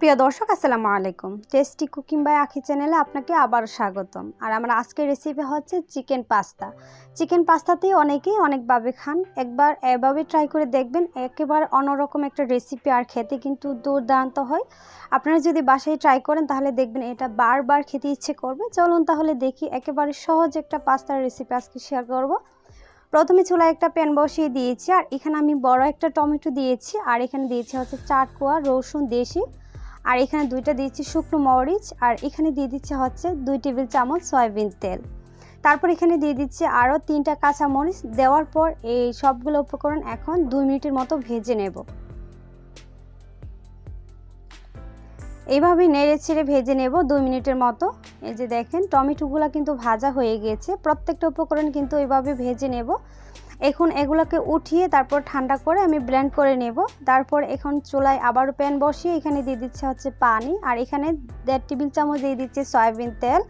প্রিয় দর্শক, আসসালামু আলাইকুম। টেস্টি কুকিং বাই আখি চ্যানেলে আপনাকে আবার স্বাগতম। আর আমার আজকের রেসিপি হচ্ছে চিকেন পাস্তা। চিকেন পাস্তাতেই অনেকেই অনেকভাবে খান। একবার এভাবে ট্রাই করে দেখবেন, একেবারে অন্যরকম একটা রেসিপি আর খেতে কিন্তু দুর্দান্ত হয়। আপনারা যদি বাসায় ট্রাই করেন, তাহলে দেখবেন এটা বারবার খেতে ইচ্ছে করবে। চলুন তাহলে দেখি, একেবারে সহজ একটা পাস্তার রেসিপি আজকে শেয়ার করব। প্রথমে চুলায় একটা প্যান বসিয়ে দিয়েছি, আর এখানে আমি বড় একটা টমেটো দিয়েছি, আর এখানে দিয়েছি হচ্ছে চার কোয়া রসুন দেশি। আর এখানে দুইটা দিয়েছি শুকনো মরিচ, আর এখানে দিয়ে দিচ্ছে হচ্ছে দুই টেবিল চামচ সয়াবিন তেল। তারপর এখানে দিয়ে দিচ্ছি আরও তিনটা কাঁচা মরিচ। দেওয়ার পর এই সবগুলো উপকরণ এখন দুই মিনিটের মতো ভেজে নেব। এইভাবে নেড়ে ছেড়ে ভেজে নেব দুই মিনিটের মতো। এই যে দেখেন, টমেটোগুলো কিন্তু ভাজা হয়ে গিয়েছে প্রত্যেকটা উপকরণ কিন্তু এইভাবে ভেজে নেব। এখন এগুলোকে উঠিয়ে তারপর ঠান্ডা করে আমি ব্লেন্ড করে নেব। তারপর এখন চুলায় আবারও প্যান বসিয়ে এখানে দিয়ে দিচ্ছে হচ্ছে পানি। আর এখানে দেড় টেবিল চামচ দিয়ে দিচ্ছে সয়াবিন তেল।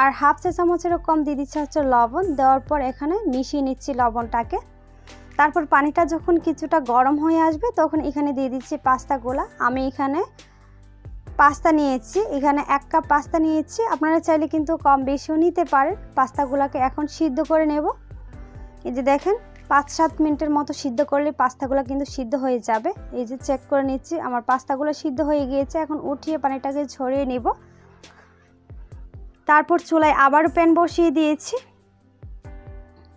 আর হাফ চা চামচেরও কম দিয়ে দিচ্ছে হচ্ছে লবণ। দেওয়ার পর এখানে মিশিয়ে নিচ্ছি লবণটাকে। তারপর পানিটা যখন কিছুটা গরম হয়ে আসবে, তখন এখানে দিয়ে দিচ্ছি পাস্তাগুলা আমি এখানে পাস্তা নিয়েছি। এখানে এক কাপ পাস্তা নিয়েছি। আপনারা চাইলে কিন্তু কম বেশিও নিতে পারেন। পাস্তাগুলোকে এখন সিদ্ধ করে নেব। এই যে দেখেন, পাঁচ সাত মিনিটের মতো সিদ্ধ করলে পাস্তাগুলো কিন্তু সিদ্ধ হয়ে যাবে। এই যে চেক করে নিচ্ছি, আমার পাস্তাগুলো সিদ্ধ হয়ে গিয়েছে। এখন উঠিয়ে পানিটাকে ঝরিয়ে নেব। তারপর চুলায় আবারও প্যান বসিয়ে দিয়েছি।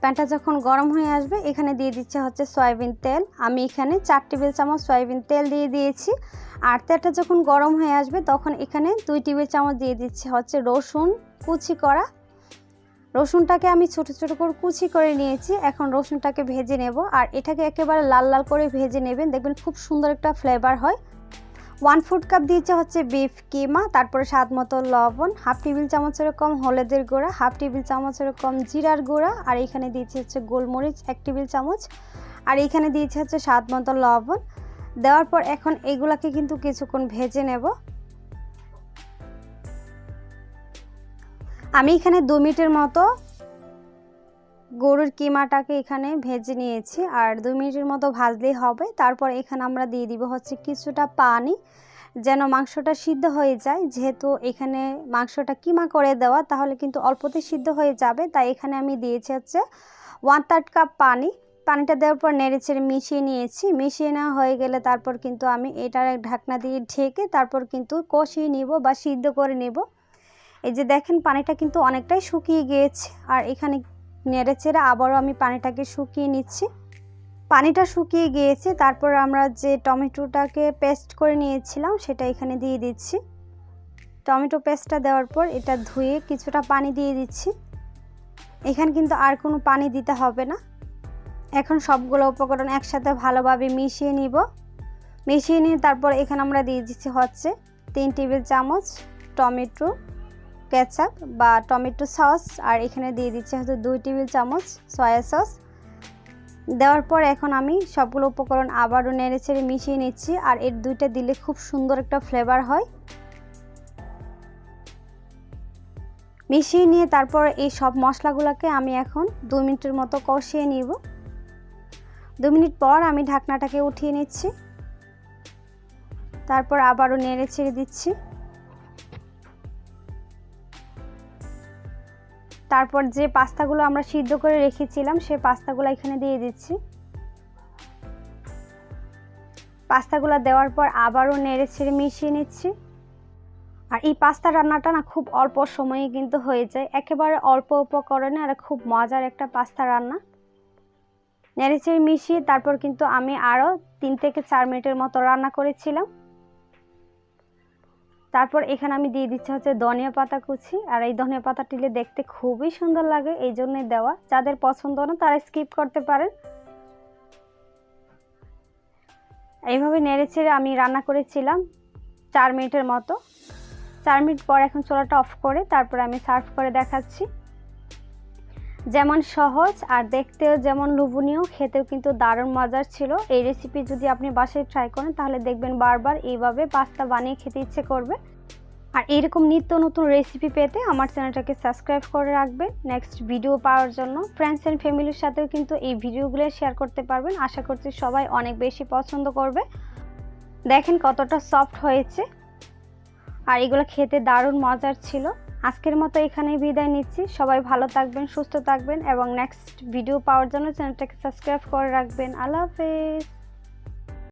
প্যানটা যখন গরম হয়ে আসবে, এখানে দিয়ে দিচ্ছে হচ্ছে সয়াবিন তেল। আমি এখানে চার টেবিল চামচ সয়াবিন তেল দিয়ে দিয়েছি। আর তেলটা যখন গরম হয়ে আসবে, তখন এখানে দুই টেবিল চামচ দিয়ে দিচ্ছে হচ্ছে রসুন কুচি করা। রসুনটাকে আমি ছোট ছোট করে কুচি করে নিয়েছি। এখন রসুনটাকে ভেজে নেব। আর এটাকে একেবারে লাল লাল করে ভেজে নেবেন। দেখবেন খুব সুন্দর একটা ফ্লেভার হয়। ওয়ান ফুড কাপ দিয়েছে হচ্ছে বিফ কিমা তারপরে স্বাদ মতো লবণ হাফ টেবিল চামচের কম হলুদের গুঁড়া হাফ টেবিল চামচের কম জিরার গুঁড়া, আর এখানে দিয়েছে হচ্ছে গোলমরিচ এক টেবিল চামচ, আর এখানে দিয়েছে হচ্ছে স্বাদ মতো লবণ। দেওয়ার পর এখন এগুলাকে কিন্তু কিছুক্ষণ ভেজে নেব। আমি এখানে দু মিনিটের মতো গরুর কিমাটাকে এখানে ভেজে নিয়েছি, আর দু মিনিটের মতো ভাজলেই হবে। তারপর এখানে আমরা দিয়ে দিব হচ্ছে কিছুটা পানি, যেন মাংসটা সিদ্ধ হয়ে যায়। যেহেতু এখানে মাংসটা কিমা করে দেওয়া, তাহলে কিন্তু অল্পতে সিদ্ধ হয়ে যাবে। তাই এখানে আমি দিয়েছি হচ্ছে ওয়ান থার্ড কাপ পানি। পানিটা দেওয়ার পর নেড়ে ছেড়ে মিশিয়ে নিয়েছি। মিশিয়ে নেওয়া হয়ে গেলে তারপর কিন্তু আমি এটার ঢাকনা দিয়ে ঢেকে তারপর কিন্তু কষিয়ে নিব বা সিদ্ধ করে নেব। এই যে দেখেন, পানিটা কিন্তু অনেকটাই শুকিয়ে গিয়েছে। আর এখানে নেড়ে ছেড়ে আবারও আমি পানিটাকে শুকিয়ে নিচ্ছি। পানিটা শুকিয়ে গিয়েছে, তারপর আমরা যে টমেটোটাকে পেস্ট করে নিয়েছিলাম, সেটা এখানে দিয়ে দিচ্ছি। টমেটো পেস্টটা দেওয়ার পর এটা ধুয়ে কিছুটা পানি দিয়ে দিচ্ছি। এখানে কিন্তু আর কোনো পানি দিতে হবে না। এখন সবগুলো উপকরণ একসাথে ভালোভাবে মিশিয়ে নিব। মিশিয়ে নিয়ে তারপর এখানে আমরা দিয়ে দিচ্ছি হচ্ছে তিন টেবিল চামচ টমেটো কেচাপ বা টমেটো সস, আর এখানে দিয়ে দিচ্ছি হয়তো দুই টেবিল চামচ সয়া সস। দেওয়ার পর এখন আমি সবগুলো উপকরণ আবারও নেড়ে ছেড়ে মিশিয়ে নিচ্ছি, আর এর দুইটা দিলে খুব সুন্দর একটা ফ্লেভার হয়। মিশিয়ে নিয়ে তারপর এই সব মশলাগুলোকে আমি এখন দু মিনিটের মতো কষিয়ে নিব। দু মিনিট পর আমি ঢাকনাটাকে উঠিয়ে নিচ্ছি। তারপর আবারও নেড়ে ছেড়ে দিচ্ছি। তারপর যে পাস্তাগুলো আমরা সিদ্ধ করে রেখেছিলাম, সে পাস্তাগুলো এখানে দিয়ে দিচ্ছি। পাস্তাগুলো দেওয়ার পর আবারও নেড়ে ছেড়ে মিশিয়ে নিচ্ছি। আর এই পাস্তা রান্নাটা না খুব অল্প সময়ে কিন্তু হয়ে যায়। একেবারে অল্প উপকরণে আর খুব মজার একটা পাস্তা রান্না। নেড়ে ছেড়ে মিশিয়ে তারপর কিন্তু আমি আরও তিন থেকে চার মিনিটের মতো রান্না করেছিলাম। তারপর এখানে আমি দিয়ে দিচ্ছি হচ্ছে ধনিয়া পাতা কুচি। আর এই ধনিয়া পাতা টিলে দেখতে খুবই সুন্দর লাগে, এই জন্যই দেওয়া। যাদের পছন্দ না, তারা স্কিপ করতে পারেন। এইভাবে নেড়ে ছেড়ে আমি রান্না করেছিলাম চার মিনিটের মতো। চার মিনিট পর এখন চোলাটা অফ করে তারপর আমি সার্ভ করে দেখাচ্ছি। যেমন সহজ আর দেখতেও যেমন লোভনীয়, খেতেও কিন্তু দারুণ মজার ছিল। এই রেসিপি যদি আপনি বাসায় ট্রাই করেন, তাহলে দেখবেন বারবার এইভাবে পাস্তা বানিয়ে খেতে ইচ্ছে করবে। আর এরকম নিত্য নতুন রেসিপি পেতে আমার চ্যানেলটাকে সাবস্ক্রাইব করে রাখবেন। নেক্সট ভিডিও পাওয়ার জন্য ফ্রেন্ডস অ্যান্ড ফ্যামিলির সাথেও কিন্তু এই ভিডিওগুলো শেয়ার করতে পারবেন। আশা করছি সবাই অনেক বেশি পছন্দ করবে। দেখেন কতটা সফট হয়েছে। আর এগুলো খেতে দারুণ মজার ছিল। আজকের মতো এখানেই বিদায় নিচ্ছি। সবাই ভালো থাকবেন, সুস্থ থাকবেন এবং নেক্সট ভিডিও পাওয়ার জন্য চ্যানেলটাকে সাবস্ক্রাইব করে রাখবেন। আল্লাহ হাফেজ।